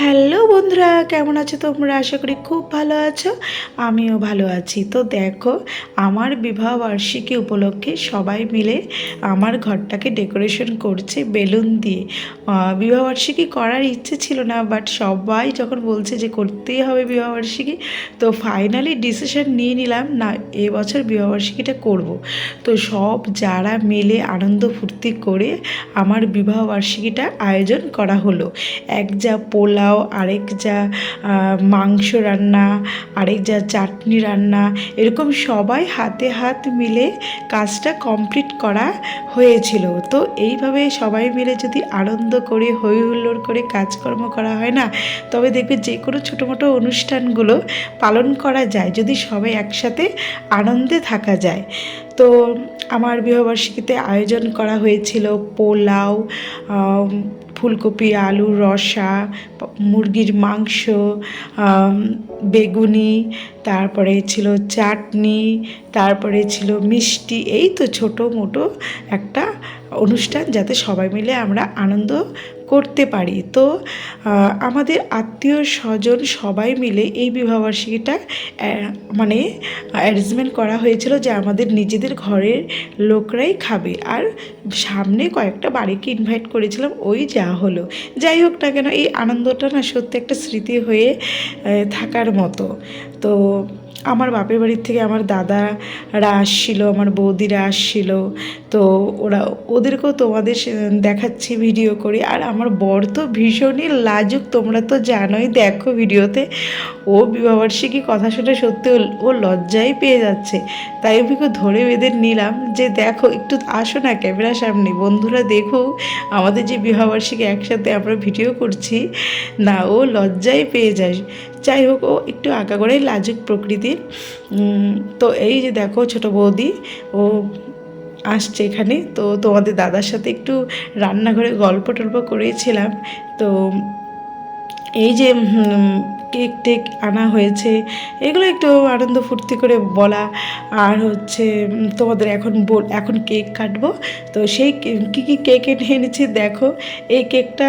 Hello বন্ধুরা, কেমন আছো তোমরা? আশা করি খুব ভালো আছো। আমিও ভালো আছি। তো দেখো, আমার বিবাহ বার্ষিকী উপলক্ষে সবাই মিলে আমার ঘরটাকে ডেকোরেশন করছে বেলুন দিয়ে। বিবাহ বার্ষিকী করার ইচ্ছে ছিল না, বাট সবাই যখন বলছে যে করতেই হবে বিবাহ বার্ষিকী, তো ফাইনালি ডিসিশন নিয়ে নিলাম, না এবছর বিবাহ বার্ষিকীটা করব। তো সব যারা মিলে আনন্দ ফুর্তি করে আমার বিবাহ বার্ষিকীটা আয়োজন করা হলো, এক যা পোলাও আরেক যা মাংস রান্না, আরেক যা চাটনি রান্না, এরকম সবাই হাতে হাত মিলে কাজটা কমপ্লিট করা হয়েছিল। তো এইভাবে সবাই মিলে যদি আনন্দ করে হই হুল্লোড় করে কাজকর্ম করা হয় না, তবে দেখবে যে কোনো ছোটো মোটো অনুষ্ঠানগুলো পালন করা যায়, যদি সবাই একসাথে আনন্দে থাকা যায়। তো আমার বিবাহবার্ষিকীতে আয়োজন করা হয়েছিল পোলাও ফুলকপি, আলু, রসা, মুরগির মাংস বেগুনি, তারপরে ছিল চাটনি, তারপরে ছিল মিষ্টি, এই তো ছোটো মোটো একটা অনুষ্ঠান যাতে সবাই মিলে আমরা আনন্দ করতে পারি। তো আমাদের আত্মীয় স্বজন সবাই মিলে এই বিবাহবার্ষিকীটা মানে অ্যারেঞ্জমেন্ট করা হয়েছিল যে আমাদের নিজেদের ঘরের লোকরাই খাবে। আর সামনে কয়েকটা বাড়িকে ইনভাইট করেছিলাম, ওই যা হলো। যাই হোক না কেন, এই আনন্দটা না সত্যি একটা স্মৃতি হয়ে থাকার মতো। তো আমার বাপের বাড়ির থেকে আমার দাদারা আসছিল, আমার বৌদিরা আসছিল, তো ওরা ওদেরকেও তোমাদের দেখাচ্ছি ভিডিও করে। আর আমার বর তো ভীষণই লাজুক, তোমরা তো জানোই, দেখো ভিডিওতে ও বিবাহবার্ষিকী কথা শুনে সত্যি ও- লজ্জাই পেয়ে যাচ্ছে। তাই ওকে ধরে বেঁধে নিলাম যে, দেখো, একটু আসো না ক্যামেরার সামনে। বন্ধুরা, দেখো, আমাদের যে বিবাহবার্ষিকী একসাথে আমরা ভিডিও করছি, না, ও লজ্জাই পেয়ে যায়। যাই হোক, ও একটু আঁকাগোড়াই লাজুক প্রকৃতির। তো এই যে দেখো ছোট বৌদি, ও আসছে এখানে। তো তোমাদের দাদার সাথে একটু রান্নাঘরে গল্প টল্প করেছিলাম। তো এই যে কেক টেক আনা হয়েছে, এগুলো একটু আনন্দ ফুর্তি করে বলা। আর হচ্ছে তোমাদের এখন বল, এখন কেক কাটবো। তো সেই কী কী কেক এনে এনেছি দেখো। এই কেকটা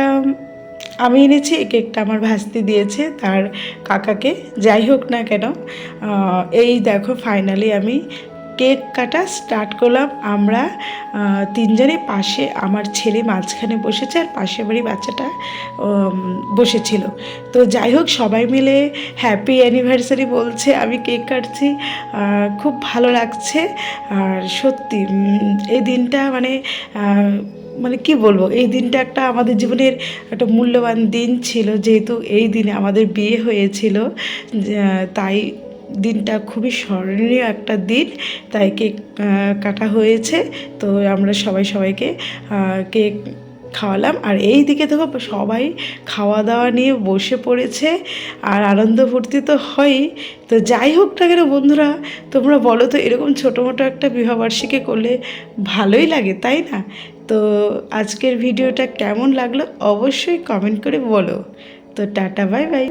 আমি এনেছি এই কেকটা আমার ভাস্তি দিয়েছে তার কাকাকে। যাই হোক না কেন এই দেখো ফাইনালি আমি কেক কাটা স্টার্ট করলাম। আমরা তিনজনে পাশে আমার ছেলে মাঝখানে বসেছে আর পাশে বাড়ি বাচ্চাটা বসেছিল। তো যাই হোক, সবাই মিলে হ্যাপি অ্যানিভার্সারি বলছে, আমি কেক কাটছি খুব ভালো লাগছে। আর সত্যি এই দিনটা মানে মানে কি বলব, এই দিনটা একটা আমাদের জীবনের একটা মূল্যবান দিন ছিল, যেহেতু এই দিনে আমাদের বিয়ে হয়েছিল তাই দিনটা খুবই স্মরণীয় একটা দিন, তাই কেক কাটা হয়েছে, তো আমরা সবাই সবাইকে কেক খাওয়ালাম। আর এই দিকে দেখো সবাই খাওয়া দাওয়া নিয়ে বসে পড়েছে আর আনন্দ ফুর্তি তো হয়ই। তো যাই হোক না কেন বন্ধুরা, তোমরা বলো তো এরকম ছোটো মোটো একটা বিবাহবার্ষিকী করলে ভালোই লাগে, তাই না? তো আজকের ভিডিওটা কেমন লাগল অবশ্যই কমেন্ট করে বলো। তো টাটা বাই বাই